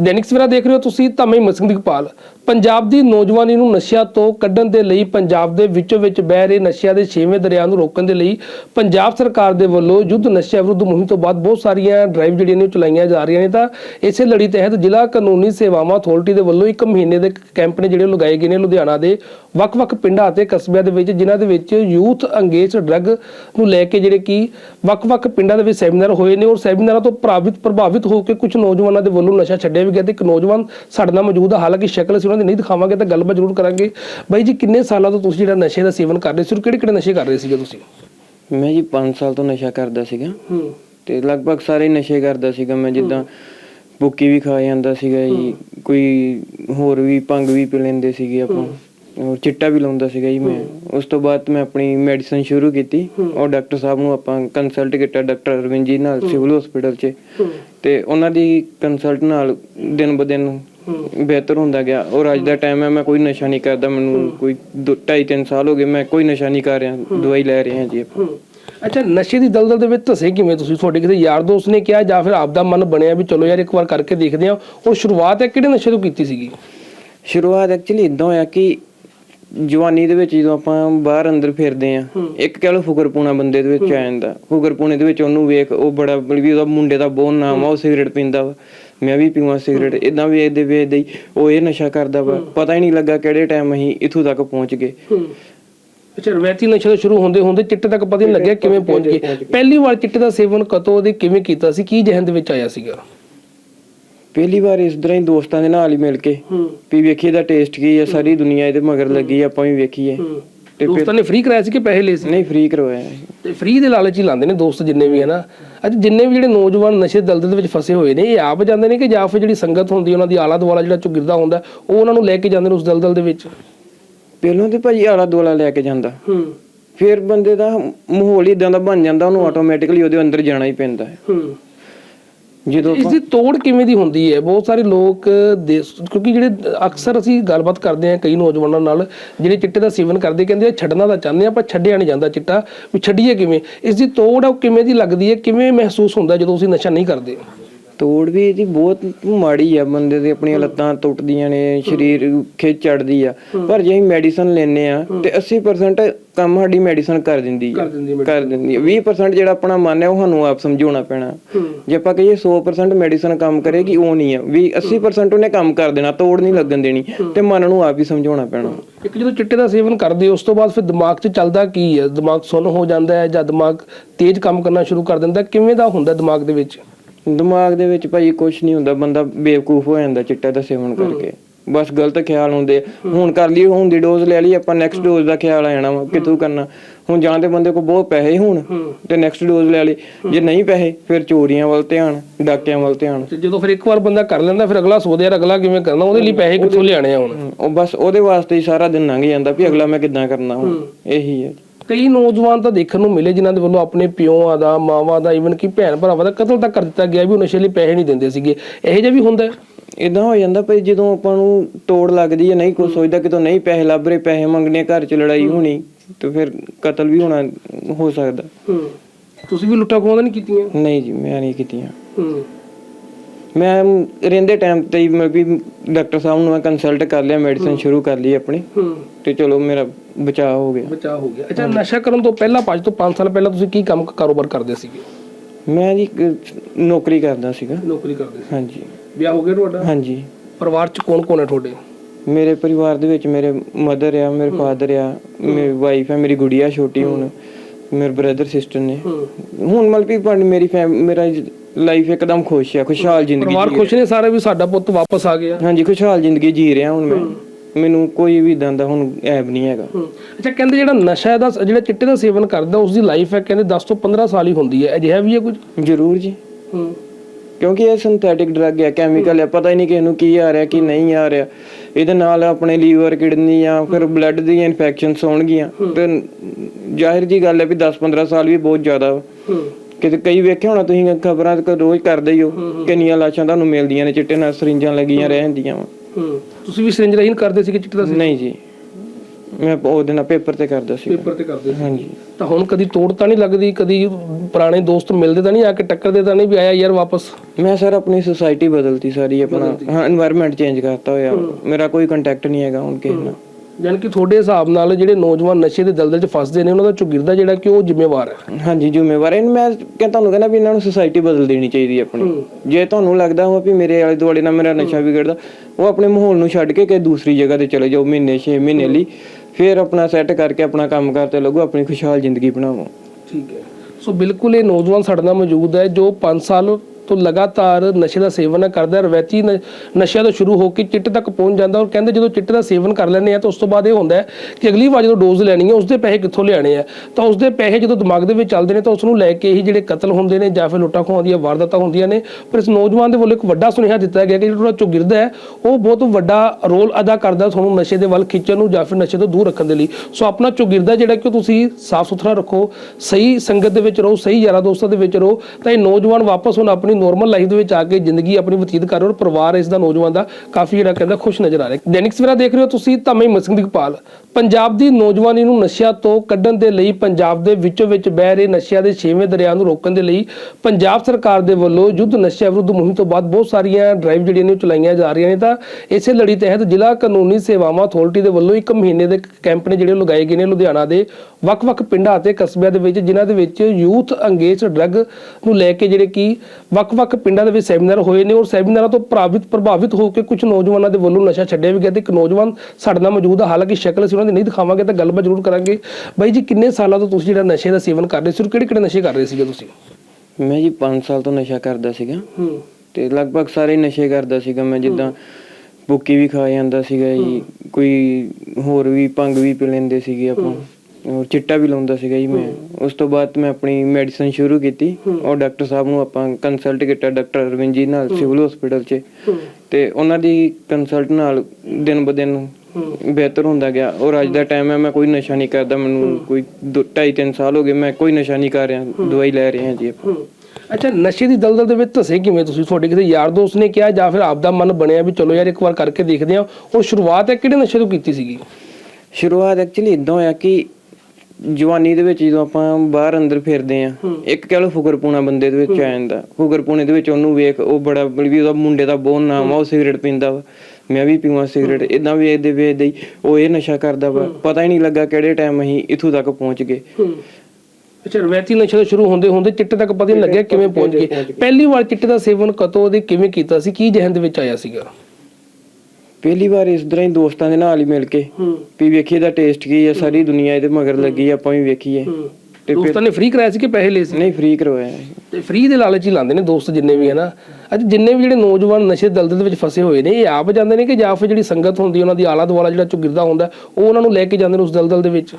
ਦੈਨਿਕ ਸਵੇਰਾ ਦੇਖ ਰਹੇ ਹੋ ਤੁਸੀਂ ਧਮੇ ਮਸਿੰਘਪਾਲ ਪੰਜਾਬ ਦੀ ਨੌਜਵਾਨੀ ਨੂੰ ਨਸ਼ਿਆਂ ਤੋਂ ਕੱਢਣ ਦੇ ਲਈ ਪੰਜਾਬ ਦੇ ਵਿੱਚੋਂ ਵਿੱਚ ਬਹਿ ਰਹੇ ਨਸ਼ਿਆਂ ਦੇ ਛੇਵੇਂ ਦਰਿਆ ਨੂੰ ਰੋਕਣ ਦੇ ਲਈ ਪੰਜਾਬ ਸਰਕਾਰ ਦੇ ਵੱਲੋਂ ਯੁੱਧ ਨਸ਼ਿਆਂ ਵਿਰੁੱਧ ਮੁਹਿੰਮ ਤੋਂ ਬਾਅਦ ਬਹੁਤ ਸਾਰੀਆਂ ਡਰਾਈਵ ਜਿਹੜੀਆਂ ਨੇ ਉਹ ਚਲਾਈਆਂ ਜਾ ਰਹੀਆਂ ਨੇ ਤਾਂ ਇਸੇ ਲੜੀ ਤਹਿਤ ਜ਼ਿਲ੍ਹਾ ਕਾਨੂੰਨੀ ਸੇਵਾਵਾਂ ਅਥਾਰਟੀ ਦੇ ਵੱਲੋਂ ਇੱਕ ਮਹੀਨੇ ਦੇ ਕੈਂਪ ਨੇ ਜਿਹੜੇ ਉਹ ਲਗਾਏ ਗਏ ਨੇ ਲੁਧਿਆਣਾ ਦੇ ਵੱਖ-ਵੱਖ ਪਿੰਡਾਂ ਅਤੇ ਕਸਬਿਆਂ ਦੇ ਵਿੱਚ, ਜਿਨ੍ਹਾਂ ਦੇ ਵਿੱਚ ਯੂਥ ਅੰਗੇਜ ਡਰੱਗ ਨੂੰ ਲੈ ਕੇ ਜਿਹੜੇ ਕਿ ਵੱਖ-ਵੱਖ ਪਿੰਡਾਂ ਦੇ ਵਿੱਚ ਸੈਮੀਨਾਰ ਹੋਏ ਨੇ ਔਰ ਸੈਮੀਨਾਰਾਂ ਤੋਂ ਪ੍ਰਭਾਵਿਤ ਪ੍ਰਭਾਵਿਤ ਹੋ ਕੇ ਕੁਝ ਨੌਜਵਾਨਾਂ ਦੇ ਵੱਲੋਂ ਨਸ਼ਾ ਛੱਡਿਆ ਵੀ ਤੇ ਇੱਕ ਨੌਜਵਾਨ ਸਾਡੇ ਨਾਲ ਮੌਜੂਦ ਆ ਹਾਲਾਂਕਿ ਸ਼ਕਲ ਅਸੀਂ ਉਹਨਾਂ ਦੀ ਨਹੀਂ ਦਿਖਾਵਾਂਗੇ ਤਾਂ ਗੱਲਬਾਤ ਜ਼ਰੂਰ ਕਰਾਂਗੇ। ਬਾਈ ਜੀ ਕਿੰਨੇ ਸਾਲਾਂ ਤੋਂ ਤੁਸੀਂ ਜਿਹੜਾ ਨਸ਼ੇ ਦਾ ਸੇਵਨ ਕਰ ਰਹੇ ਸੀ ਔਰ ਕਿਹੜੇ-ਕਿਹੜੇ ਨਸ਼ੇ ਕਰ ਰਹੇ ਸੀਗੇ ਤੁਸੀਂ? ਮੈਂ ਜੀ 5 ਸਾਲ ਤੋਂ ਨਸ਼ਾ ਕਰਦਾ ਸੀਗਾ। ਹੂੰ। ਤੇ ਲਗਭਗ ਸਾਰੇ ਨਸ਼ੇ ਕਰਦਾ ਸੀਗਾ ਮੈਂ ਜਿੱਦਾਂ ਬੁੱਕੀ ਵੀ ਖਾ ਜਾਂਦਾ ਸੀਗਾ ਜੀ ਕੋਈ ਹੋਰ ਵੀ ਭੰਗ ਵੀ ਪੀ ਲੈਂਦੇ ਸੀਗੇ ਆਪਾਂ। ਔਰ ਚਿੱਟਾ ਵੀ ਲਾਉਂਦਾ ਸੀਗਾ ਜੀ ਮੈਂ। ਉਸ ਤੋਂ ਬਾਅਦ ਮੈਂ ਆਪਣੀ ਮੈਡੀਸਨ ਸ਼ੁਰੂ ਕੀਤੀ। ਔਰ ਡਾਕਟਰ ਸਾਹਿਬ ਨੂੰ ਆਪਾਂ ਕੰਸਲਟ ਕੀਤਾ ਡਾਕਟਰ ਅਰਵਿੰਦ ਜੀ ਨਾਲ ਸਿਵਲ ਹਸਪੀਟਲ 'ਚ। ਤੇ ਉਹਨਾਂ ਦੀ ਕੰਸਲਟ ਨਾਲ ਦਿਨ ਬ ਦਿਨ ਬਿਹਤਰ ਹੁੰਦਾ ਗਿਆ। ਔਰ ਅੱਜ ਦਾ ਟਾਈਮ ਹੈ ਮੈਂ ਕੋਈ ਨਸ਼ਾ ਨਹੀਂ ਕਰਦਾ। ਮੈਨੂੰ ਕੋਈ 2.5 3 ਸਾਲ ਹੋ ਗਏ ਮੈਂ ਕੋਈ ਨਸ਼ਾ ਨਹੀਂ ਕਰ ਰਿਹਾ। ਦਵਾਈ ਲੈ ਰਿਹਾ ਜੀ ਆਪਾਂ। ਅੱਛਾ ਨਸ਼ੇ ਦੀ ਦਲਦਲ ਦੇ ਵਿੱਚ ਧਸੇ ਕਿਵੇਂ ਤੁਸੀਂ? ਤੁਹਾਡੇ ਕਿਸੇ ਯਾਰ ਦੋਸਤ ਨੇ ਕਿਹਾ ਜਾਂ ਫਿਰ ਆਪਦਾ ਮਨ ਬਣਿਆ ਵੀ ਚਲੋ ਯਾਰ ਇੱਕ ਵਾਰ ਕਰਕੇ ਦੇਖਦੇ ਹਾਂ। ਉਹ ਸ਼ੁਰੂਆਤ ਹੈ ਕਿਹੜੇ ਨਸ਼ੇ ਤੋਂ ਕੀਤੀ ਸੀਗੀ? ਸ਼ੁਰੂਆਤ ਐਕਚੁਅਲੀ ਇਦਾਂ ਹੋਇਆ ਕਿ ਜਵਾਨੀ ਦੇ ਵਿੱਚ ਜਦੋਂ ਆਪਾਂ ਬਾਹਰ ਅੰਦਰ ਫਿਰਦੇ ਆ ਇੱਕ ਕਹਿ ਲਓ ਫੁਕਰਪੂਣਾ ਬੰਦੇ ਦੇ ਵਿੱਚ ਆ ਜਾਂਦਾ। ਫੁਕਰਪੂਣੇ ਦੇ ਵਿੱਚ ਉਹਨੂੰ ਵੇਖ ਉਹ ਬੜਾ ਵੀ ਉਹਦਾ ਮੁੰਡੇ ਦਾ ਬਹੁਤ ਨਾਮ ਆ ਉਹ ਸਿਗਰਟ ਪੀਂਦਾ ਵਾ। ਮੈਂ ਵੀ ਪੀਵਾਂ ਸਿਗਰਟ ਇਦਾਂ ਵੇਚਦੇ ਵੇਚਦੇ ਹੀ ਉਹ ਇਹ ਨਸ਼ਾ ਕਰਦਾ ਵਾ। ਪਤਾ ਹੀ ਨਹੀਂ ਲੱਗਾ ਕਿਹੜੇ ਟਾਈਮ ਅਸੀਂ ਇੱਥੋਂ ਤੱਕ ਪਹੁੰਚ ਗਏ। ਅੱਛਾ ਰਵਾਇਤੀ ਨਸ਼ੇ ਤੋਂ ਸ਼ੁਰੂ ਹੁੰਦੇ ਹੁੰਦੇ ਚਿੱਟੇ ਤੱਕ ਪਤਾ ਨਹੀਂ ਲੱਗਿਆ ਕਿਵੇਂ ਪਹੁੰਚ ਗਏ। ਪਹਿਲੀ ਵਾਰ ਚਿੱਟੇ ਦਾ ਸੇਵਨ ਕਦੋਂ ਦੇ ਕਿਵੇਂ ਕੀਤਾ ਸੀ? ਕੀ ਜ਼ਹਿਨ ਦੇ ਵਿੱਚ ਆਇਆ ਸੀਗਾ? ਪਹਿਲੀ ਵਾਰ ਇਸ ਤਰ੍ਹਾਂ ਹੀ ਦੋਸਤਾਂ ਦੇ ਨਾਲ ਹੀ ਮਿਲ ਕੇ ਵੀ ਵੇਖੀਏ ਦਾ ਟੇਸਟ ਕੀ ਆ ਸਾਰੀ ਦੁਨੀਆ ਇਹਦੇ ਮਗਰ ਲੱਗੀ ਆ, ਆਪਾਂ ਵੀ ਵੇਖੀਏ। ਹੂੰ। ਤੇ ਦੋਸਤਾਂ ਨੇ ਫ੍ਰੀ ਕਰਾਇਆ ਸੀ ਕਿ ਪੈਸੇ ਲਏ ਸੀ? ਨਹੀਂ ਫ੍ਰੀ ਕਰਵਾਇਆ ਸੀ। ਤੇ ਫ੍ਰੀ ਦੇ ਲਾਲਚ ਹੀ ਲਾਉਂਦੇ ਨੇ ਦੋਸਤ ਜਿੰਨੇ ਵੀ ਹੈ ਨਾ। ਅੱਜ ਜਿੰਨੇ ਵੀ ਜਿਹੜੇ ਨੌਜਵਾਨ ਨਸ਼ੇ ਦਲਦਲ ਦੇ ਵਿੱਚ ਫਸੇ ਹੋਏ ਨੇ ਇਹ ਆਪ ਜਾਂਦੇ ਨੇ ਕਿ ਜਾਂ ਫਿਰ ਜਿਹੜੀ ਸੰਗਤ ਹੁੰਦੀ ਉਹਨਾਂ ਦੀ ਆਲਾ ਦੁਆਲਾ ਜਿਹੜਾ ਚੁਗਿਰਦਾ ਹੁੰਦਾ ਉਹ ਉਹਨਾਂ ਨੂੰ ਲੈ ਕੇ ਜਾਂਦੇ ਨੇ ਉਸ ਦਲਦਲ ਦੇ ਵਿੱਚ? ਪਹਿਲੋਂ ਤੇ ਭਾਜੀ ਆਲਾ ਦੁਆਲਾ ਲੈ ਕੇ ਜਾਂਦਾ। ਹੂੰ। ਫਿਰ ਬੰਦੇ ਦਾ ਮਾਹੌਲ ਹੀ ਇਦਾਂ ਦਾ ਬਣ ਜਾਂਦਾ ਉਹਨੂੰ ਆਟੋਮੈਟਿਕਲੀ ਉਹਦੇ ਅੰਦਰ ਜਾਣਾ ਹੀ ਪੈਂਦਾ ਹੈ। ਹੂੰ। ਜਦੋਂ ਇਸ ਦੀ ਤੋੜ ਕਿਵੇਂ ਦੀ ਹੁੰਦੀ ਹੈ? ਬਹੁਤ ਸਾਰੇ ਲੋਕ ਦੇਸ ਕਿਉਂਕਿ ਜਿਹੜੇ ਅਕਸਰ ਅਸੀਂ ਗੱਲਬਾਤ ਕਰਦੇ ਹਾਂ ਕਈ ਨੌਜਵਾਨਾਂ ਨਾਲ ਜਿਹੜੇ ਚਿੱਟੇ ਦਾ ਸੇਵਨ ਕਰਦੇ ਕਹਿੰਦੇ ਆ ਛੱਡਣਾ ਤਾਂ ਚਾਹੁੰਦੇ ਆ ਪਰ ਛੱਡਿਆ ਨਹੀਂ ਜਾਂਦਾ ਚਿੱਟਾ ਵੀ ਛੱਡੀਏ ਕਿਵੇਂ? ਇਸ ਦੀ ਤੋੜ ਆ ਉਹ ਕਿਵੇਂ ਦੀ ਲੱਗਦੀ ਹੈ? ਕਿਵੇਂ ਮਹਿਸੂਸ ਹੁੰਦਾ ਜਦੋਂ ਤੁਸੀਂ ਨਸ਼ਾ ਨਹੀਂ ਕਰਦੇ? ਤੋੜ ਵੀ ਇਹਦੀ ਬਹੁਤ ਮਾੜੀ ਆ ਬੰਦੇ ਦੇ ਆਪਣੀਆਂ ਲੱਤਾਂ ਟੁੱਟਦੀਆਂ ਨੇ ਸਰੀਰ ਖਿੱਚ ਚੜਦੀ ਆ। ਪਰ ਜੇ ਅਸੀਂ ਮੈਡੀਸਨ ਲੈਨੇ ਆ ਤੇ 80% ਕੰਮ ਸਾਡੀ ਮੈਡੀਸਨ ਕਰ ਦਿੰਦੀ ਆ। ਕਰ ਦਿੰਦੀ ਆ 20% ਜਿਹੜਾ ਆਪਣਾ ਮਨ ਹੈ ਉਹ ਸਾਨੂੰ ਆਪ ਸਮਝਾਉਣਾ ਪੈਣਾ। ਜੇ ਆਪਾਂ ਕਹੀਏ 100% ਮੈਡੀਸਨ ਕੰਮ ਕਰੇਗੀ ਉਹ ਨਹੀਂ ਆ। ਵੀ 80% ਉਹਨੇ ਕੰਮ ਕਰ ਦੇਣਾ ਤੋੜ ਨਹੀਂ ਲੱਗਣ ਦੇਣੀ ਤੇ ਮਨ ਨੂੰ ਆਪ ਹੀ ਸਮਝਾਉਣਾ ਪੈਣਾ। ਇੱਕ ਜਦੋਂ ਚਿੱਟੇ ਦਾ ਸੇਵਨ ਕਰਦੇ ਉਸ ਤੋਂ ਬਾਅਦ ਫਿਰ ਦਿਮਾਗ 'ਚ ਚੱਲਦਾ ਕੀ ਹੈ ਦਿਮਾਗ ਸੁੰਨ ਹੋ ਜਾਂਦਾ ਹੈ ਜਾਂ ਦਿਮਾਗ ਤੇਜ਼ ਕੰਮ ਕਰਨਾ ਸ਼ੁਰੂ ਕਰ ਦਿੰਦਾ? ਕਿਵੇਂ ਦਾ ਹੁੰਦਾ ਦਿਮਾਗ ਦੇ ਵਿੱਚ? ਦਿਮਾਗ ਦੇ ਵਿੱਚ ਭਾਈ ਕੁਝ ਨਹੀਂ ਹੁੰਦਾ ਬੰਦਾ ਬੇਵਕੂਫ ਹੋ ਜਾਂਦਾ ਚਿੱਟਾ ਦਾ ਸੇਵਨ ਕਰਕੇ। ਬਸ ਗਲਤ ਖਿਆਲ ਹੁੰਦੇ। ਹੁਣ ਕਰ ਲਈ ਹੁਣ ਦੀ ਡੋਜ਼ ਲੈ ਲਈ ਆਪਾਂ ਨੈਕਸਟ ਡੋਜ਼ ਦਾ ਖਿਆਲ ਆ ਜਾਣਾ ਕਿਤੋਂ ਕਰਨਾ। ਹੁਣ ਜਾਂ ਤੇ ਬੰਦੇ ਕੋਲ ਬਹੁਤ ਪੈਸੇ ਹੋਣ ਤੇ ਨੈਕਸਟ ਡੋਜ਼ ਲੈ ਲਈ ਜੇ ਨਹੀਂ ਪੈਸੇ ਫਿਰ ਚੋਰੀਆਂ ਵੱਲ ਧਿਆਨ ਡਾਕਿਆਂ ਵੱਲ ਧਿਆਨ। ਤੇ ਜਦੋਂ ਫਿਰ ਇੱਕ ਵਾਰ ਬੰਦਾ ਕਰ ਲੈਂਦਾ ਫਿਰ ਅਗਲਾ ਸੋਚਦਾ ਯਾਰ ਅਗਲਾ ਕਿਵੇਂ ਕਰਨਾ? ਉਹਦੇ ਲਈ ਪੈਸੇ ਕਿੱਥੋਂ ਲਿਆਣੇ ਆ ਹੁਣ? ਉਹ ਬਸ ਉਹਦੇ ਵਾਸਤੇ ਹੀ ਸਾਰਾ ਦਿਨ ਲੰਘ ਜਾਂਦਾ ਵੀ ਅਗਲਾ ਮੈਂ ਕਿੱਦਾਂ ਕਰਨਾ ਹੁਣ। ਇਹੀ ਹੈ। ਕਈ ਨੌਜਵਾਨ ਤਾਂ ਦੇਖਣ ਨੂੰ ਮਿਲੇ ਜਿਨ੍ਹਾਂ ਦੇ ਵੱਲੋਂ ਆਪਣੇ ਪਿਓਆਂ ਦਾ ਮਾਵਾਂ ਦਾ ਈਵਨ ਕਿ ਭੈਣ ਭਰਾਵਾਂ ਦਾ ਕਤਲ ਤੱਕ ਕਰ ਦਿੱਤਾ ਗਿਆ ਵੀ ਉਹ ਨਸ਼ੇ ਲਈ ਪੈਸੇ ਨਹੀਂ ਦਿੰਦੇ ਸੀਗੇ। ਇਹੋ ਜਿਹਾ ਵੀ ਹੁੰਦਾ ਇਦਾਂ ਹੋ ਜਾਂਦਾ ਭਈ ਜਦੋਂ ਆਪਾਂ ਨੂੰ ਤੋੜ ਲੱਗਦੀ ਹੈ ਨਹੀਂ ਕੋਈ ਸੋਚਦਾ ਕਿਤੋਂ ਨਹੀਂ ਪੈਸੇ ਲੱਭ ਰਹੇ ਪੈਸੇ ਮੰਗਣੇ ਘਰ 'ਚ ਲੜਾਈ ਹੋਣੀ ਤੇ ਫਿਰ ਕਤਲ ਵੀ ਹੋਣਾ ਹੋ ਸਕਦਾ। ਤੁਸੀਂ ਵੀ ਲੁੱਟਾਂ ਖੋਹਾਂ ਨਹੀਂ ਕੀਤੀਆਂ? ਨਹੀਂ ਜੀ ਮੈਂ ਨਹੀਂ ਕੀਤੀਆਂ। ਹੂੰ। ਮੈਂ ਰਹਿੰਦੇ ਟਾਈਮ ਤੇ ਹੀ ਮੈਂ ਵੀ ਡਾਕਟਰ ਸਾਹਿਬ ਨੂੰ ਮੈਂ ਕੰਸਲਟ ਕਰ ਲਿਆ ਮੈਡੀਸਨ ਸ਼ੁਰੂ ਕਰ ਲਈ ਆਪਣੀ। ਹੂੰ। ਤੇ ਚਲੋ ਮੇਰਾ ਬਚਾਅ ਹੋ ਗਿਆ। ਬਚਾਅ ਹੋ ਗਿਆ। ਅੱਛਾ ਨਸ਼ਾ ਕਰਨ ਤੋਂ ਪਹਿਲਾਂ 5 ਤੋਂ 5 ਸਾਲ ਪਹਿਲਾਂ ਤੁਸੀਂ ਕੀ ਕੰਮ ਕਾਰੋਬਾਰ ਕਰਦੇ ਸੀਗੇ? ਮੈਂ ਜੀ ਇੱਕ ਨੌਕਰੀ ਕਰਦਾ ਸੀਗਾ। ਨੌਕਰੀ ਕਰਦੇ ਸੀ। ਹਾਂਜੀ। ਵਿਆਹ ਹੋ ਗਿਆ ਤੁਹਾਡਾ? ਹਾਂਜੀ। ਪਰਿਵਾਰ 'ਚ ਕੌਣ ਕੌਣ ਹੈ ਤੁਹਾਡੇ? ਮੇਰੇ ਪਰਿਵਾਰ ਦੇ ਵਿੱਚ ਮੇਰੇ ਮਦਰ ਆ ਮੇਰੇ ਫਾਦਰ ਆ ਮੇਰੀ ਵਾਈਫ ਹੈ ਮੇਰੀ ਗੁੜੀਆ ਛੋਟੀ ਹੁਣ ਮੇਰੇ ਬ੍ਰਦਰ ਸਿਸਟਰ ਨੇ। ਹੂੰ। ਹੁਣ ਮਤਲਬ ਵੀ ਪਰ ਮੇਰੀ ਫੈਮ ਮੇਰਾ ਲਾਈਫ ਇੱਕਦਮ ਖੁਸ਼ ਆ ਖੁਸ਼ਹਾਲ ਜ਼ਿੰਦਗੀ ਪਰਿਵਾਰ ਖੁਸ਼ ਨੇ ਸਾਰੇ ਵੀ ਸਾਡਾ ਪੁੱਤ ਵਾਪਸ ਆ ਗਿਆ। ਹਾਂਜੀ ਖੁਸ਼ਹਾਲ ਜ਼ਿੰਦਗੀ ਜੀ ਰਿਹਾ ਹੁਣ ਮੈਂ। ਮੈਨੂੰ ਕੋਈ ਵੀ ਇਦਾਂ ਦਾ ਹੁਣ ਐਬ ਨਹੀਂ ਹੈਗਾ। ਅੱਛਾ ਕਹਿੰਦੇ ਜਿਹੜਾ ਨਸ਼ਾ ਦਾ ਜਿਹੜਾ ਚਿੱਟੇ ਦਾ ਸੇਵਨ ਕਰਦਾ ਉਸ ਦੀ ਲਾਈਫ ਹੈ ਕਹਿੰਦੇ 10 ਤੋਂ 15 ਸਾਲ ਹੀ ਹੁੰਦੀ ਹੈ। ਅਜਿਹਾ ਵੀ ਹੈ ਕੁਝ? ਜ਼ਰੂਰ ਜੀ। ਕਿਉਂਕਿ ਇਹ ਸਿੰਥੈਟਿਕ ਡਰੱਗ ਹੈ ਕੈਮੀਕਲ ਹੈ ਪਤਾ ਹੀ ਨਹੀਂ ਕਿਸ ਨੂੰ ਕੀ ਆ ਰਿਹਾ ਕੀ ਨਹੀਂ ਆ ਰਿਹਾ। ਇਹਦੇ ਨਾਲ ਆਪਣੇ ਲੀਵਰ ਕਿਡਨੀ ਜਾਂ ਫਿਰ ਬਲੱਡ ਦੀਆਂ ਇਨਫੈਕਸ਼ਨਸ ਹੋਣਗੀਆਂ। ਤੇ ਜ਼ਾਹਿਰ ਜੀ ਗੱਲ ਹੈ ਵੀ 10-15 ਸਾਲ ਵੀ ਬਹੁਤ ਜ਼ਿਆਦਾ ਵਾ। ਹੂੰ। ਕਿਤੇ ਕਈ ਵੇਖਿਆ ਹੋਣਾ ਤੁਸੀਂ ਖਬਰਾਂ ਤੇ ਰੋਜ਼ ਕਰਦੇ ਹੀ ਹੋ ਕਿੰਨੀਆਂ ਲਾਸ਼ਾਂ ਤੁਹਾਨੂੰ ਮਿਲਦੀਆਂ ਨੇ ਚਿੱਟੇ ਨਾਲ ਸਰਿੰਜਾਂ ਲੱਗੀਆਂ ਰਹਿੰਦੀਆਂ ਵਾ। ਤੁਸੀਂ ਵੀ ਸਰਿੰਜ ਲਾਈਨ ਕਰਦੇ ਸੀ ਕਿ ਚਿੱਟੇ ਦਾ ਨਹੀਂ ਜੀ। ਮੈਂ ਉਹਦੇ ਨਾਲ ਪੇਪਰ ਤੇ ਕਰਦਾ ਸੀ ਪੇਪਰ ਤੇ ਕਰਦੇ ਸੀ ਹਾਂਜੀ। ਤਾਂ ਹੁਣ ਕਦੀ ਤੋੜ ਤਾਂ ਨਹੀਂ ਲੱਗਦੀ ਕਦੀ ਪੁਰਾਣੇ ਦੋਸਤ ਮਿਲਦੇ ਤਾਂ ਨਹੀਂ ਆ ਕੇ ਟੱਕਰਦੇ ਤਾਂ ਨਹੀਂ ਵੀ ਆਇਆ ਯਾਰ ਵਾਪਸ? ਮੈਂ ਸਰ ਆਪਣੀ ਸੋਸਾਇਟੀ ਬਦਲਤੀ ਸਾਰੀ ਆਪਣਾ ਹਾਂ এনवायरमेंट ਚੇਂਜ ਕਰਤਾ ਹੋਇਆ। ਮੇਰਾ ਕੋਈ ਕੰਟੈਕਟ ਨਹੀਂ ਹੈਗਾ ਹੁਣ ਕਿਸੇ ਨਾਲ। ਯਾਨੀ ਕਿ ਤੁਹਾਡੇ ਹਿਸਾਬ ਨਾਲ ਜਿਹੜੇ ਨੌਜਵਾਨ ਨਸ਼ੇ ਦੇ ਦਲਦਲ 'ਚ ਫਸਦੇ ਨੇ ਉਹਨਾਂ ਦਾ ਚੁਗਿਰਦਾ ਜਿਹੜਾ ਕਿ ਉਹ ਜ਼ਿੰਮੇਵਾਰ ਹੈ? ਹਾਂਜੀ ਜ਼ਿੰਮੇਵਾਰ ਹੈ। ਮੈਂ ਕਿ ਤੁਹਾਨੂੰ ਕਹਿੰਦਾ ਵੀ ਇਹਨਾਂ ਨੂੰ ਸੁਸਾਇਟੀ ਬਦਲ ਦੇਣੀ ਚਾਹੀਦੀ ਹੈ ਆਪਣੀ। ਜੇ ਤੁਹਾਨੂੰ ਲੱਗਦਾ ਹੋ ਵੀ ਮੇਰੇ ਆਲੇ ਦੁਆਲੇ ਨਾਲ ਮੇਰਾ ਨਸ਼ਾ ਵਿਗੜਦਾ ਉਹ ਆਪਣੇ ਮਾਹੌਲ ਨੂੰ ਛੱਡ ਕੇ ਕਿਸੇ ਦੂਸਰੀ ਜਗ੍ਹਾ ਤੇ ਚਲੇ ਜਾਓ ਮਹੀਨੇ 6 ਮਹੀਨੇ ਲਈ। ਫਿਰ ਆਪਣਾ ਸੈੱਟ ਕਰਕੇ ਆਪਣਾ ਕੰਮ ਕਰਤੇ ਲੱਗੋ ਆਪਣੀ ਖੁਸ਼ਹਾਲ ਜ਼ਿੰਦਗੀ ਬਣਾਵੋ। ਠੀਕ ਹੈ। ਸੋ ਬਿਲਕੁਲ ਇਹ ਨੌਜਵਾਨ ਸਾਡੇ ਨਾਲ ਮੌਜੂਦ ਹੈ ਜੋ 5 ਸਾਲ ਤੋਂ ਲਗਾਤਾਰ ਨਸ਼ੇ ਦਾ ਸੇਵਨ ਕਰਦਾ ਹੈ ਰਵੈਤੀ ਨ- ਨਸ਼ਿਆਂ ਤੋਂ ਸ਼ੁਰੂ ਹੋ ਕੇ ਚਿੱਟ ਤੱਕ ਪਹੁੰਚ ਜਾਂਦਾ ਔਰ ਕਹਿੰਦੇ ਜਦੋਂ ਚਿੱਟ ਦਾ ਸੇਵਨ ਕਰ ਲੈਂਦੇ ਆ ਤਾਂ ਉਸ ਤੋਂ ਬਾਅਦ ਇਹ ਹੁੰਦਾ ਕਿ ਅਗਲੀ ਵਾਰ ਜਦੋਂ ਡੋਜ਼ ਲੈਣੀ ਹੈ, ਉਸਦੇ ਪੈਸੇ ਕਿੱਥੋਂ ਲਿਆਣੇ ਆ? ਤਾਂ ਉਸਦੇ ਪੈਸੇ ਜਦੋਂ ਦਿਮਾਗ ਦੇ ਵਿੱਚ ਚੱਲਦੇ ਨੇ ਤਾਂ ਉਸ ਨੂੰ ਲੈ ਕੇ ਹੀ ਜਿਹੜੇ ਕਤਲ ਹੁੰਦੇ ਨੇ ਜਾਂ ਫਿਰ ਲੁੱਟਾਂ ਖੋਹਾਂ ਦੀਆਂ ਵਾਰਦਾਤਾਂ ਹੁੰਦੀਆਂ ਨੇ, ਪਰ ਇਸ ਨੌਜਵਾਨ ਦੇ ਵੱਲੋਂ ਇੱਕ ਵੱਡਾ ਸੁਨੇਹਾ ਦਿੱਤਾ ਗਿਆ ਕਿ ਜਿਹੜਾ ਚੁਗਿਰਦਾ ਹੈ, ਉਹ ਬਹੁਤ ਵੱਡਾ ਰੋਲ ਅਦਾ ਕਰਦਾ ਤੁਹਾਨੂੰ ਨਸ਼ੇ ਦੇ ਵੱਲ ਖਿੱਚਣ ਨੂੰ ਜਾਂ ਫਿਰ ਨਸ਼ੇ ਤੋਂ ਦੂਰ ਰੱਖਣ ਦੇ ਲਈ। ਸੋ ਆਪਣਾ ਚੁਗਿਰਦਾ ਜਿਹੜਾ ਕਿ ਤੁਸੀਂ ਸਾਫ਼ ਸੁਥਰਾ ਰੱਖੋ, ਸਹੀ ਸੰਗਤ ਦੇ ਵਿੱਚ ਰਹੋ, ਸਹੀ ਯਾਰਾਂ ਦੋਸਤਾਂ ਦੇ ਵਿੱਚ ਰਹੋ, ਤਾਂ ਇਹ ਨੌਜਵਾਨ ਵਾਪਸ ਹੁਣ ਆਪਣੀ ਨੋਰਮਲ ਲਾਈਫ ਦੇ ਵਿੱਚ ਆ ਕੇ ਜ਼ਿੰਦਗੀ ਆਪਣੀ ਬਤੀਤ ਕਰ ਰਹੇ ਔਰ ਪਰਿਵਾਰ ਇਸ ਦਾ ਨੌਜਵਾਨ ਦਾ ਕਾਫੀ ਜਿਹੜਾ ਕਹਿੰਦਾ ਖੁਸ਼ ਨਜ਼ਰ ਆ ਰਿਹਾ ਦੈਨਿਕ ਸਵੇਰਾ ਦੇਖ ਰਹੇ ਹੋ ਤੁਸੀਂ ਤਾਂ ਮੈਂ ਮਸਿੰਘ ਦੀਪਾਲ। ਪੰਜਾਬ ਦੀ ਨੌਜਵਾਨੀ ਨੂੰ ਨਸ਼ਿਆਂ ਤੋਂ ਕੱਢਣ ਦੇ ਲਈ ਪੰਜਾਬ ਦੇ ਵਿੱਚੋਂ ਵਿੱਚ ਬਹਿ ਰਹੇ ਨਸ਼ਿਆਂ ਦੇ ਛੇਵੇਂ ਦਰਿਆ ਨੂੰ ਰੋਕਣ ਦੇ ਲਈ ਪੰਜਾਬ ਸਰਕਾਰ ਦੇ ਵੱਲੋਂ ਯੁੱਧ ਨਸ਼ਿਆਂ ਵਿਰੁੱਧ ਮੁਹਿੰਮ ਤੋਂ ਬਾਅਦ ਬਹੁਤ ਸਾਰੀਆਂ ਡਰਾਈਵ ਜਿਹੜੀਆਂ ਨੇ ਉਹ ਚਲਾਈਆਂ ਜਾ ਰਹੀਆਂ ਨੇ ਤਾਂ ਇਸੇ ਲੜੀ ਤਹਿਤ ਜ਼ਿਲ੍ਹਾ ਕਾਨੂੰਨੀ ਸੇਵਾਵਾਂ ਅਥਾਰਟੀ ਦੇ ਵੱਲੋਂ ਇੱਕ ਮਹੀਨੇ ਦੇ ਕੈਂਪ ਨੇ ਜਿਹੜੇ ਉਹ ਲਗਾਏ ਗਏ ਨੇ ਲੁਧਿਆਣਾ ਦੇ ਵੱਖ-ਵੱਖ ਪਿੰਡਾਂ ਅਤੇ ਕਸਬਿਆਂ ਦੇ ਵਿੱਚ, ਜਿਨ੍ਹਾਂ ਦੇ ਵਿੱਚ ਯੂਥ ਅੰਗੇਜ ਡਰੱਗ ਨੂੰ ਲੈ ਕੇ ਜਿਹੜੇ ਕਿ ਵੱਖ-ਵੱਖ ਪਿੰਡਾਂ ਦੇ ਵਿੱਚ ਸੈਮੀਨਾਰ ਹੋਏ ਨੇ ਔਰ ਸੈਮੀਨਾਰਾਂ ਤੋਂ ਪ੍ਰਭਾਵਿਤ ਪ੍ਰਭਾਵਿਤ ਹੋ ਕੇ ਕੁਝ ਨੌਜਵਾਨਾਂ ਦੇ ਵੱਲੋਂ ਨਸ਼ਾ ਛੱਡਿਆ ਵੀ ਗਿਆ ਤੇ ਇੱਕ ਨੌਜਵਾਨ ਸਾਡੇ ਨਾਲ ਮੌਜੂਦ ਆ। ਹਾਲਾਂਕਿ ਸ਼ਕਲ ਅਸੀਂ ਉਹਨਾਂ ਦੀ ਨਹੀਂ ਦਿਖਾਵਾਂਗੇ ਤਾਂ ਗੱਲਬਾਤ ਜ਼ਰੂਰ ਕਰਾਂਗੇ। ਬਾਈ ਜੀ ਕਿੰਨੇ ਸਾਲਾਂ ਤੋਂ ਤੁਸੀਂ ਜਿਹੜਾ ਨਸ਼ੇ ਦਾ ਸੇਵਨ ਕਰ ਰਹੇ ਸੀ ਔਰ ਕਿਹੜੇ-ਕਿਹੜੇ ਨਸ਼ੇ ਕਰ ਰਹੇ ਸੀਗੇ ਤੁਸੀਂ? ਮੈਂ ਜੀ 5 ਸਾਲ ਤੋਂ ਨਸ਼ਾ ਕਰਦਾ ਸੀਗਾ। ਹੂੰ। ਤੇ ਲਗਭਗ ਸਾਰੇ ਨਸ਼ੇ ਕਰਦਾ ਸੀਗਾ ਮੈਂ ਜਿੱਦਾਂ ਬੁੱਕੀ ਵੀ ਖਾ ਜਾਂਦਾ ਸੀਗਾ ਜੀ ਕੋਈ ਹੋਰ ਵੀ ਭੰਗ ਵੀ ਪੀ ਲੈਂਦੇ ਸੀਗੇ ਆਪਾਂ। ਔਰ ਚਿੱਟਾ ਵੀ ਲਾਉਂਦਾ ਸੀਗਾ ਜੀ ਮੈਂ। ਉਸ ਤੋਂ ਬਾਅਦ ਮੈਂ ਆਪਣੀ ਮੈਡੀਸਨ ਸ਼ੁਰੂ ਕੀਤੀ। ਔਰ ਡਾਕਟਰ ਸਾਹਿਬ ਨੂੰ ਆਪਾਂ ਕੰਸਲਟ ਕੀਤਾ ਡਾਕਟਰ ਅਰਵਿੰਦ ਜੀ ਨਾਲ ਸਿਵਲ ਹਸਪੀਟਲ 'ਚ। ਤੇ ਉਹਨਾਂ ਦੀ ਕੰਸਲਟ ਨਾਲ ਦਿਨ ਬ ਦਿਨ ਬਿਹਤਰ ਹੁੰਦਾ ਗਿਆ। ਔਰ ਅੱਜ ਦਾ ਟਾਈਮ ਹੈ ਮੈਂ ਕੋਈ ਨਸ਼ਾ ਨਹੀਂ ਕਰਦਾ। ਮੈਨੂੰ ਕੋਈ 2.5 3 ਸਾਲ ਹੋ ਗਏ ਮੈਂ ਕੋਈ ਨਸ਼ਾ ਨਹੀਂ ਕਰ ਰਿਹਾ। ਦਵਾਈ ਲੈ ਰਿਹਾ ਜੀ ਆਪਾਂ। ਅੱਛਾ ਨਸ਼ੇ ਦੀ ਦਲਦਲ ਦੇ ਵਿੱਚ ਧਸੇ ਕਿਵੇਂ? ਤੁਸੀਂ ਤੁਹਾਡੇ ਕਿਸੇ ਯਾਰ ਦੋਸਤ ਨੇ ਕਿਹਾ ਜਾਂ ਫਿਰ ਆਪਦਾ ਮਨ ਬਣਿਆ ਵੀ ਚਲੋ ਯਾਰ ਇੱਕ ਵਾਰ ਕਰਕੇ ਦੇਖਦੇ ਹਾਂ। ਉਹ ਸ਼ੁਰੂਆਤ ਹੈ ਕਿਹੜੇ ਨਸ਼ੇ ਤੋਂ ਕੀਤੀ ਸੀਗੀ? ਸ਼ੁਰੂਆਤ ਐਕਚੁਅਲੀ ਇਦਾਂ ਹੋਇਆ ਕਿ ਜਵਾਨੀ ਦੇ ਵਿੱਚ ਜਦੋਂ ਆਪਾਂ ਬਾਹਰ ਅੰਦਰ ਫਿਰਦੇ ਆ ਇੱਕ ਕਹਿ ਲਓ ਫੁਕਰਪੂਣਾ ਬੰਦੇ ਦੇ ਵਿੱਚ ਆ ਜਾਂਦਾ। ਫੁਕਰਪੂਣੇ ਦੇ ਵਿੱਚ ਉਹਨੂੰ ਵੇਖ ਉਹ ਬੜਾ ਵੀ ਉਹਦਾ ਮੁੰਡੇ ਦਾ ਬਹੁਤ ਨਾਮ ਆ ਉਹ ਸਿਗਰਟ ਪੀਂਦਾ ਵਾ। ਮੈਂ ਵੀ ਪੀਵਾਂ ਸਿਗਰਟ ਇਦਾਂ ਵੇਖਦੇ ਵੇਖਦੇ ਹੀ ਉਹ ਇਹ ਨਸ਼ਾ ਕਰਦਾ ਵਾ। ਪਤਾ ਹੀ ਨਹੀਂ ਲੱਗਾ ਕਿਹੜੇ ਟਾਈਮ ਅਸੀਂ ਇੱਥੋਂ ਤੱਕ ਪਹੁੰਚ ਗਏ। ਅੱਛਾ ਰਵਾਇਤੀ ਨਸ਼ੇ ਤੋਂ ਸ਼ੁਰੂ ਹੁੰਦੇ ਹੁੰਦੇ ਚਿੱਟੇ ਤੱਕ ਪਤਾ ਨਹੀਂ ਲੱਗਿਆ ਕਿਵੇਂ ਪਹੁੰਚ ਗਏ। ਪਹਿਲੀ ਵਾਰ ਚਿੱਟੇ ਦਾ ਸੇਵਨ ਕਦੋਂ ਉਹਦੇ ਕਿਵੇਂ ਕੀਤਾ ਸੀ? ਕੀ ਜ਼ਹਿਨ ਦੇ ਵਿੱਚ ਆਇਆ ਸੀਗਾ? ਪਹਿਲੀ ਵਾਰ ਇਸ ਤਰ੍ਹਾਂ ਹੀ ਦੋਸਤਾਂ ਦੇ ਨਾਲ ਹੀ ਮਿਲ ਕੇ ਵੀ ਵੇਖੀਏ ਦਾ ਟੇਸਟ ਕੀ ਆ ਸਾਰੀ ਦੁਨੀਆ ਇਹਦੇ ਮਗਰ ਲੱਗੀ ਆ, ਆਪਾਂ ਵੀ ਵੇਖੀਏ। ਤੇ ਦੋਸਤਾਂ ਨੇ ਫ੍ਰੀ ਕਰਾਇਆ ਸੀ ਕਿ ਪੈਸੇ ਲਏ ਸੀ? ਨਹੀਂ ਫ੍ਰੀ ਕਰਵਾਇਆ ਹੈ। ਤੇ ਫ੍ਰੀ ਦੇ ਲਾਲਚ ਹੀ ਲਾਉਂਦੇ ਨੇ ਦੋਸਤ ਜਿੰਨੇ ਵੀ ਹੈ ਨਾ। ਅੱਜ ਜਿੰਨੇ ਵੀ ਜਿਹੜੇ ਨੌਜਵਾਨ ਨਸ਼ੇ ਦੇ ਦਲਦਲ ਦੇ ਵਿੱਚ ਫਸੇ ਹੋਏ ਨੇ ਇਹ ਆਪ ਜਾਂਦੇ ਨੇ ਕਿ ਜਾਂ ਫਿਰ ਜਿਹੜੀ ਸੰਗਤ ਹੁੰਦੀ ਹੈ ਉਹਨਾਂ ਦੀ ਆਲਾ ਦੁਆਲਾ ਜਿਹੜਾ ਚੁਗਿਰਦਾ ਹੁੰਦਾ ਉਹ ਉਹਨਾਂ ਨੂੰ ਲੈ ਕੇ ਜਾਂਦੇ ਨੇ ਉਸ ਦਲਦਲ ਦੇ ਵਿੱਚ?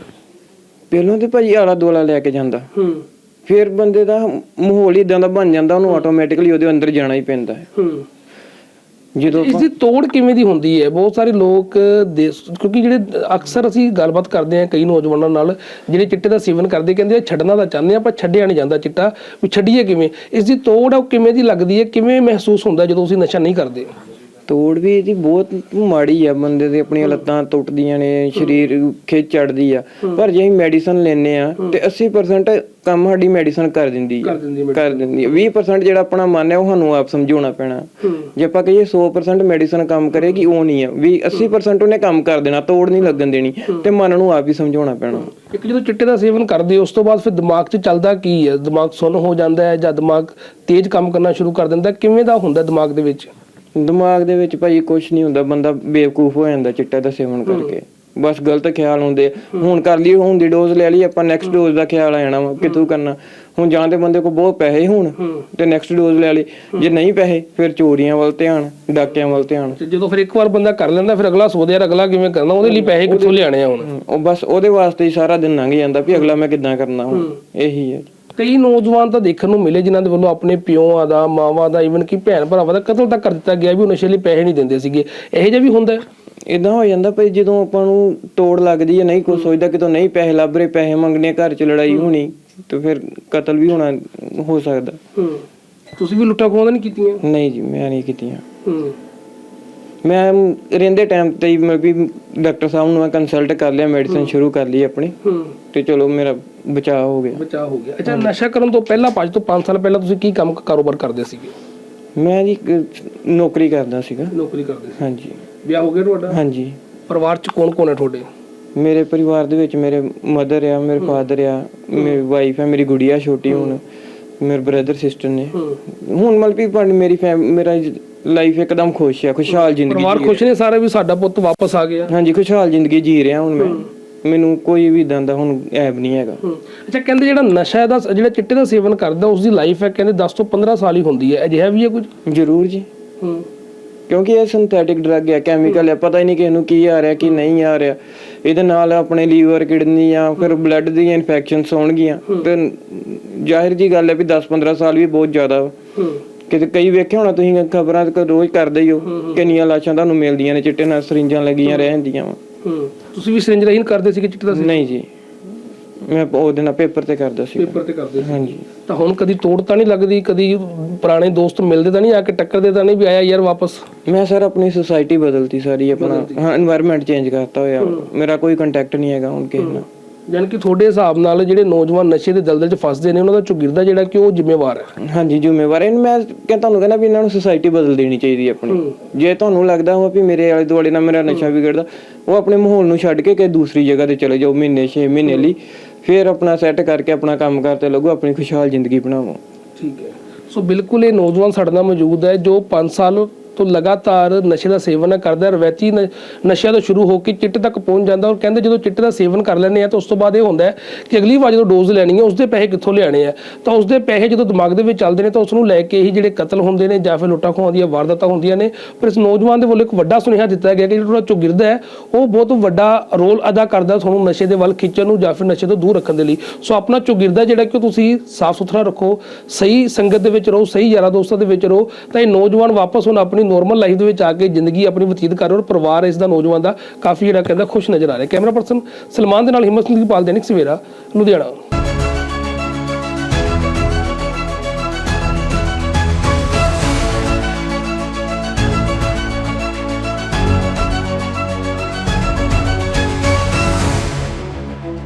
ਪਹਿਲੋਂ ਤੇ ਭਾਜੀ ਆਲਾ ਦੁਆਲਾ ਲੈ ਕੇ ਜਾਂਦਾ। ਹੂੰ। ਫਿਰ ਬੰਦੇ ਦਾ ਮਾਹੌਲ ਇਦਾਂ ਦਾ ਬਣ ਜਾਂਦਾ ਉਹਨੂੰ ਆਟੋਮੈਟਿਕਲੀ ਉਹਦੇ ਅੰਦਰ ਜਾਣਾ ਹੀ ਪੈਂਦਾ ਹੈ। ਹੂੰ। ਜਦੋਂ ਇਸ ਦੀ ਤੋੜ ਕਿਵੇਂ ਦੀ ਹੁੰਦੀ ਹੈ? ਬਹੁਤ ਸਾਰੇ ਲੋਕ ਕਿਉਂਕਿ ਜਿਹੜੇ ਅਕਸਰ ਅਸੀਂ ਗੱਲਬਾਤ ਕਰਦੇ ਹਾਂ ਕਈ ਨੌਜਵਾਨਾਂ ਨਾਲ ਜਿਹੜੇ ਚਿੱਟੇ ਦਾ ਸੇਵਨ ਕਰਦੇ ਕਹਿੰਦੇ ਆ ਛੱਡਣਾ ਤਾਂ ਚਾਹੁੰਦੇ ਆ ਪਰ ਛੱਡਿਆ ਨਹੀਂ ਜਾਂਦਾ ਚਿੱਟਾ। ਵੀ ਛੱਡੀਏ ਕਿਵੇਂ? ਇਸ ਦੀ ਤੋੜ ਕਿਵੇਂ ਦੀ ਲੱਗਦੀ ਹੈ? ਕਿਵੇਂ ਮਹਿਸੂਸ ਹੁੰਦਾ ਜਦੋਂ ਤੁਸੀਂ ਨਸ਼ਾ ਨਹੀਂ ਕਰਦੇ? ਤੋੜ ਵੀ ਇਹਦੀ ਬਹੁਤ ਮਾੜੀ ਆ ਬੰਦੇ ਦੇ ਆਪਣੀਆਂ ਲੱਤਾਂ ਟੁੱਟਦੀਆਂ ਨੇ ਸਰੀਰ ਖਿੱਚ ਚੜਦੀ ਆ। ਪਰ ਜੇ ਅਸੀਂ ਮੈਡੀਸਨ ਲੈਨੇ ਆ ਤੇ 80% ਕੰਮ ਸਾਡੀ ਮੈਡੀਸਨ ਕਰ ਦਿੰਦੀ ਆ। ਕਰ ਦਿੰਦੀ ਆ 20% ਜਿਹੜਾ ਆਪਣਾ ਮਨ ਹੈ ਉਹ ਸਾਨੂੰ ਆਪ ਸਮਝਾਉਣਾ ਪੈਣਾ। ਜੇ ਆਪਾਂ ਕਹੀਏ 100% ਮੈਡੀਸਨ ਕੰਮ ਕਰੇਗੀ ਉਹ ਨਹੀਂ ਆ। ਵੀ 80% ਉਹਨੇ ਕੰਮ ਕਰ ਦੇਣਾ ਤੋੜ ਨਹੀਂ ਲੱਗਣ ਦੇਣੀ। ਤੇ ਮਨ ਨੂੰ ਆਪ ਹੀ ਸਮਝਾਉਣਾ ਪੈਣਾ। ਇੱਕ ਜਦੋਂ ਚਿੱਟੇ ਦਾ ਸੇਵਨ ਕਰਦੇ ਉਸ ਤੋਂ ਬਾਅਦ ਫਿਰ ਦਿਮਾਗ 'ਚ ਚੱਲਦਾ ਕੀ ਹੈ ਦਿਮਾਗ ਸੁੰਨ ਹੋ ਜਾਂਦਾ ਹੈ ਜਾਂ ਦਿਮਾਗ ਤੇਜ਼ ਕੰਮ ਕਰਨਾ ਸ਼ੁਰੂ ਕਰ ਦਿੰਦਾ? ਕਿਵੇਂ ਦਾ ਹੁੰਦਾ ਦਿਮਾਗ ਦੇ ਵਿੱਚ? ਦਿਮਾਗ ਦੇ ਵਿੱਚ ਭਾਜੀ ਕੁਝ ਨਹੀਂ ਹੁੰਦਾ ਬੰਦਾ ਬੇਵਕੂਫ ਹੋ ਜਾਂਦਾ ਚਿੱਟਾ ਦਾ ਸੇਵਨ ਕਰਕੇ। ਬਸ ਗਲਤ ਖਿਆਲ ਹੁੰਦੇ ਹੁਣ ਕਰ ਲਈ ਹੁਣ ਦੀ ਡੋਜ਼ ਲੈ ਲਈ ਆਪਾਂ ਨੈਕਸਟ ਡੋਜ਼ ਦਾ ਖਿਆਲ ਆ ਜਾਣਾ ਵਾ ਕਿਤੋਂ ਕਰਨਾ। ਹੁਣ ਜਾਂ ਤੇ ਬੰਦੇ ਕੋਲ ਬਹੁਤ ਪੈਸੇ ਹੋਣ ਤੇ ਨੈਕਸਟ ਡੋਜ਼ ਲੈ ਲਈ ਜੇ ਨਹੀਂ ਪੈਸੇ ਫਿਰ ਚੋਰੀਆਂ ਵੱਲ ਧਿਆਨ ਡਾਕਿਆਂ ਵੱਲ ਧਿਆਨ। ਤੇ ਜਦੋਂ ਫਿਰ ਇੱਕ ਵਾਰ ਬੰਦਾ ਕਰ ਲੈਂਦਾ ਫਿਰ ਅਗਲਾ ਸੋਚਦਾ ਯਾਰ ਅਗਲਾ ਕਿਵੇਂ ਕਰਨਾ? ਉਹਦੇ ਲਈ ਪੈਸੇ ਕਿੱਥੋਂ ਲਿਆਣੇ ਆ ਹੁਣ? ਉਹ ਬਸ ਉਹਦੇ ਵਾਸਤੇ ਹੀ ਸਾਰਾ ਦਿਨ ਲੰਘ ਜਾਂਦਾ ਵੀ ਅਗਲਾ ਮੈਂ ਕਿੱਦਾਂ ਕਰਨਾ ਹੁਣ। ਇਹੀ ਹੈ। ਕਈ ਨੌਜਵਾਨ ਤਾਂ ਦੇਖਣ ਨੂੰ ਮਿਲੇ ਜਿਨ੍ਹਾਂ ਦੇ ਵੱਲੋਂ ਆਪਣੇ ਪਿਓਆਂ ਦਾ ਮਾਵਾਂ ਦਾ ਈਵਨ ਕਿ ਭੈਣ ਭਰਾਵਾਂ ਦਾ ਕਤਲ ਤੱਕ ਕਰ ਦਿੱਤਾ ਗਿਆ ਵੀ ਉਹ ਨਸ਼ੇ ਲਈ ਪੈਸੇ ਨਹੀਂ ਦਿੰਦੇ ਸੀਗੇ। ਇਹੋ ਜਿਹਾ ਵੀ ਹੁੰਦਾ ਹੈ? ਇਦਾਂ ਹੋ ਜਾਂਦਾ ਭਈ ਜਦੋਂ ਆਪਾਂ ਨੂੰ ਤੋੜ ਲੱਗਦੀ ਹੈ ਨਹੀਂ ਕੋਈ ਸੋਚਦਾ ਕਿ ਨਹੀਂ ਪੈਸੇ ਲੱਭ ਰਹੇ ਪੈਸੇ ਮੰਗਣੇ ਘਰ 'ਚ ਲੜਾਈ ਹੋਣੀ ਤੇ ਫਿਰ ਕਤਲ ਵੀ ਹੋਣਾ ਹੋ ਸਕਦਾ। ਤੁਸੀਂ ਵੀ ਲੁੱਟਾਂ ਖੋਹਾਂ ਨਹੀਂ ਕੀਤੀਆਂ? ਨਹੀਂ ਜੀ ਮੈਂ ਨਹੀਂ ਕੀਤੀਆਂ। ਹੂੰ। ਮੈਂ ਰਹਿੰਦੇ ਟਾਈਮ ਤੇ ਮੈਂ ਵੀ ਡਾਕਟਰ ਸਾਹਿਬ ਨੂੰ ਮੈਂ ਕੰਸਲਟ ਕਰ ਲਿਆ ਮੈਡੀਸਿਨ ਸ਼ੁਰੂ ਕਰ ਲਈ ਆਪਣੀ। ਤੇ ਚਲੋ ਮੇਰਾ ਬਚਾਅ ਹੋ ਗਿਆ। ਬਚਾਅ ਹੋ ਗਿਆ। ਅੱਛਾ ਨਸ਼ਾ ਕਰਨ ਤੋਂ ਪਹਿਲਾਂ 5 ਤੋਂ 5 ਸਾਲ ਪਹਿਲਾਂ ਤੁਸੀਂ ਕੀ ਕੰਮ ਕਾਰੋਬਾਰ ਕਰਦੇ ਸੀਗੇ? ਮੈਂ ਜੀ ਇੱਕ ਨੌਕਰੀ ਕਰਦਾ ਸੀਗਾ। ਨੌਕਰੀ ਕਰਦੇ ਸੀ। ਹਾਂਜੀ। ਵਿਆਹ ਹੋ ਗਿਆ ਤੁਹਾਡਾ? ਹਾਂਜੀ। ਪਰਿਵਾਰ ਚ ਕੌਣ ਕੌਣ ਹੈ ਤੁਹਾਡੇ? ਮੇਰੇ ਪਰਿਵਾਰ ਦੇ ਵਿੱਚ ਮੇਰੇ ਮਦਰ ਆ ਮੇਰੇ ਫਾਦਰ ਆ ਮੇਰੀ ਵਾਈਫ ਹੈ ਮੇਰੀ ਗੁੜੀਆ ਛੋਟੀ ਹੁਣ ਮੇਰੇ ਬ੍ਰਦਰ ਸਿਸਟਰ ਨੇ। ਹੁਣ ਮਤਲਬ ਵੀ ਭਾਵੇਂ ਮੇਰੀ ਫੈਮ ਮੇਰਾ ਲਾਈਫ ਇੱਕਦਮ ਖੁਸ਼ ਆ ਖੁਸ਼ਹਾਲ ਜ਼ਿੰਦਗੀ ਪਰਿਵਾਰ ਖੁਸ਼ ਨੇ ਸਾਰੇ ਵੀ ਸਾਡਾ ਪੁੱਤ ਵਾਪਸ ਆ ਗਿਆ। ਹਾਂਜੀ ਖੁਸ਼ਹਾਲ ਜ਼ਿੰਦਗੀ ਜੀ ਰਿਹਾ ਹੁਣ ਮੈਂ। ਮੈਨੂੰ ਕੋਈ ਵੀ ਇਦਾਂ ਦਾ ਹੁਣ ਐਬ ਨਹੀਂ ਹੈਗਾ। ਅੱਛਾ ਕਹਿੰਦੇ ਜਿਹੜਾ ਨਸ਼ਾ ਦਾ ਜਿਹੜਾ ਚਿੱਟੇ ਦਾ ਸੇਵਨ ਕਰਦਾ ਉਸ ਦੀ ਲਾਈਫ ਹੈ ਕਹਿੰਦੇ 10 ਤੋਂ 15 ਸਾਲ ਹੀ ਹੁੰਦੀ ਹੈ। ਅਜਿਹਾ ਵੀ ਹੈ ਕੁਝ? ਜ਼ਰੂਰ ਜੀ। ਹੂੰ। ਕਿਉਂਕਿ ਇਹ ਸਿੰਥੈਟਿਕ ਡਰੱਗ ਹੈ ਕੈਮੀਕਲ ਹੈ ਪਤਾ ਹੀ ਨਹੀਂ ਕਿਸ ਨੂੰ ਕੀ ਆ ਰਿਹਾ ਕੀ ਨਹੀਂ ਆ ਰਿਹਾ। ਇਹਦੇ ਨਾਲ ਆਪਣੇ ਲੀਵਰ ਕਿਡਨੀ ਜਾਂ ਫਿਰ ਬਲੱਡ ਦੀਆਂ ਇਨਫੈਕਸ਼ਨਸ ਹੋਣਗੀਆਂ। ਤੇ ਜ਼ਾਹਿਰ ਜੀ ਗੱਲ ਹੈ ਵੀ 10-15 ਸਾਲ ਵੀ ਬਹੁਤ ਜ਼ਿਆਦਾ ਵਾ। ਹੂੰ। ਕਿਤੇ ਕਈ ਵੇਖਿਆ ਹੋਣਾ ਤੁਸੀਂ ਖਬਰਾਂ ਤੇ ਰੋਜ਼ ਕਰਦੇ ਹੀ ਹੋ ਕਿੰਨੀਆਂ ਲਾਸ਼ਾਂ ਤੁਹਾਨੂੰ ਮਿਲਦੀਆਂ ਨੇ ਚਿੱਟੇ ਨਾਲ ਸਰਿੰਜਾਂ ਲੱਗੀਆਂ ਰਹਿੰਦੀਆਂ ਵਾ। ਹੂੰ ਤੁਸੀਂ ਵੀ ਸਿਰਿੰਜ ਰਹਿਣ ਕਰਦੇ ਸੀ ਕਿ ਚਿੱਟੇ ਸੀ ਨਹੀਂ ਜੀ। ਮੈਂ ਉਹ ਦਿਨ ਪੇਪਰ ਤੇ ਕਰਦਾ ਸੀ ਪੇਪਰ ਤੇ ਕਰਦੇ ਸੀ ਹਾਂਜੀ। ਤਾਂ ਹੁਣ ਕਦੀ ਤੋੜ ਤਾਂ ਨਹੀਂ ਲੱਗਦੀ ਕਦੀ ਪੁਰਾਣੇ ਦੋਸਤ ਮਿਲਦੇ ਤਾਂ ਨਹੀਂ ਆ ਕੇ ਟੱਕਰਦੇ ਤਾਂ ਨਹੀਂ ਵੀ ਆਇਆ ਯਾਰ ਵਾਪਸ? ਮੈਂ ਸਰ ਆਪਣੀ ਸੋਸਾਇਟੀ ਬਦਲਤੀ ਸਾਰੀ ਆਪਣਾ ਹਾਂ এনवायरमेंट ਚੇਂਜ ਕਰਤਾ ਹੋਇਆ। ਮੇਰਾ ਕੋਈ ਕੰਟੈਕਟ ਨਹੀਂ ਹੈਗਾ ਹੁਣ ਕਿਸੇ ਨਾਲ। ਯਾਨੀ ਕਿ ਤੁਹਾਡੇ ਹਿਸਾਬ ਨਾਲ ਜਿਹੜੇ ਨੌਜਵਾਨ ਨਸ਼ੇ ਦੇ ਦਲਦਲ 'ਚ ਫਸਦੇ ਨੇ ਉਹਨਾਂ ਦਾ ਚੁਗਿਰਦਾ ਜਿਹੜਾ ਕਿ ਉਹ ਜ਼ਿੰਮੇਵਾਰ ਹੈ? ਹਾਂਜੀ ਜ਼ਿੰਮੇਵਾਰ ਇਹਨੂੰ ਮੈਂ ਕਿ ਤੁਹਾਨੂੰ ਕਹਿੰਦਾ ਵੀ ਇਹਨਾਂ ਨੂੰ ਸੁਸਾਇਟੀ ਬਦਲ ਦੇਣੀ ਚਾਹੀਦੀ ਹੈ ਆਪਣੀ। ਜੇ ਤੁਹਾਨੂੰ ਲੱਗਦਾ ਹੋ ਵੀ ਮੇਰੇ ਆਲੇ ਦੁਆਲੇ ਨਾਲ ਮੇਰਾ ਨਸ਼ਾ ਵਿਗੜਦਾ ਉਹ ਆਪਣੇ ਮਾਹੌਲ ਨੂੰ ਛੱਡ ਕੇ ਕਿ ਦੂਸਰੀ ਜਗ੍ਹਾ ਤੇ ਚਲੇ ਜਾਓ ਮਹੀਨੇ 6 ਮਹੀਨੇ ਲਈ। ਫਿਰ ਆਪਣਾ ਸੈੱਟ ਕਰਕੇ ਆਪਣਾ ਕੰਮ ਕਰਤੇ ਲੱਗੋ ਆਪਣੀ ਖੁਸ਼ਹਾਲ ਜ਼ਿੰਦਗੀ ਬਣਾਵੋ। ਠੀਕ ਹੈ। ਸੋ ਬਿਲਕੁਲ ਇਹ ਨੌਜਵਾਨ ਸਾਡੇ ਨਾਲ ਮੌਜੂਦ ਹੈ ਜੋ 5 ਸਾਲ ਤੋਂ ਲਗਾਤਾਰ ਨਸ਼ੇ ਦਾ ਸੇਵਨ ਕਰਦਾ ਹੈ। ਰਵੈਤੀ ਨਸ਼ਿਆਂ ਤੋਂ ਸ਼ੁਰੂ ਹੋ ਕੇ ਚਿੱਟ ਤੱਕ ਪਹੁੰਚ ਜਾਂਦਾ ਔਰ ਕਹਿੰਦੇ ਜਦੋਂ ਚਿੱਟ ਦਾ ਸੇਵਨ ਕਰ ਲੈਂਦੇ ਆ ਤਾਂ ਉਸ ਤੋਂ ਬਾਅਦ ਇਹ ਹੁੰਦਾ ਹੈ ਕਿ ਅਗਲੀ ਵਾਰ ਜਦੋਂ ਡੋਜ਼ ਲੈਣੀ ਹੈ, ਉਸਦੇ ਪੈਸੇ ਕਿੱਥੋਂ ਲਿਆਣੇ ਆ ਤਾਂ ਉਸਦੇ ਪੈਸੇ ਜਦੋਂ ਦਿਮਾਗ ਦੇ ਵਿੱਚ ਚੱਲਦੇ ਨੇ ਤਾਂ ਉਸ ਨੂੰ ਲੈ ਕੇ ਹੀ ਜਿਹੜੇ ਕਤਲ ਹੁੰਦੇ ਨੇ ਜਾਂ ਫਿਰ ਲੁੱਟਾਂ ਖੋਹਾਂ ਦੀਆਂ ਵਾਰਦਾਤਾਂ ਹੁੰਦੀਆਂ ਨੇ, ਪਰ ਇਸ ਨੌਜਵਾਨ ਦੇ ਵੱਲੋਂ ਇੱਕ ਵੱਡਾ ਸੁਨੇਹਾ ਦਿੱਤਾ ਗਿਆ ਕਿ ਜਿਹੜਾ ਤੁਹਾਡਾ ਚੌਗਿਰਦਾ ਹੈ, ਉਹ ਬਹੁਤ ਵੱਡਾ ਰੋਲ ਅਦਾ ਕਰਦਾ ਤੁਹਾਨੂੰ ਨਸ਼ੇ ਦੇ ਵੱਲ ਖਿੱਚਣ ਨੂੰ ਜਾਂ ਫਿਰ ਨਸ਼ੇ ਤੋਂ ਦੂਰ ਰੱਖਣ ਦੇ ਲਈ। ਸੋ ਆਪਣਾ ਚੁਗਿਰਦਾ ਜਿਹੜਾ ਕਿ ਤੁਸੀਂ ਸਾਫ਼ ਸੁਥਰਾ ਰੱਖੋ, ਸਹੀ ਸੰਗਤ ਦੇ ਵਿੱਚ ਰਹੋ, ਸਹੀ ਯਾਰਾਂ ਦੋਸਤਾਂ ਦੇ ਵਿੱਚ ਰਹੋ, ਤਾਂ ਇਹ ਨੌਜਵਾਨ ਵਾਪਸ ਹੁਣ ਆਪਣੀ ਆਪਣੀ ਨੋਰਮਲ ਲਾਈਫ ਦੇ ਵਿੱਚ ਆ ਕੇ ਜ਼ਿੰਦਗੀ ਆਪਣੀ ਬਤੀਤ ਕਰ ਰਿਹਾ ਔਰ ਪਰਿਵਾਰ ਇਸ ਦਾ ਨੌਜਵਾਨ ਦਾ ਕਾਫੀ ਜਿਹੜਾ ਕਹਿੰਦਾ ਖੁਸ਼ ਨਜ਼ਰ ਆ ਰਿਹਾ। ਕੈਮਰਾ ਪਰਸਨ ਸਲਮਾਨ ਦੇ ਨਾਲ ਹਿੰਮਤ ਸਿੰਘ ਪਾਲ ਦੇਨਿਕ ਸਵੇਰਾ, ਲੁਧਿਆਣਾ।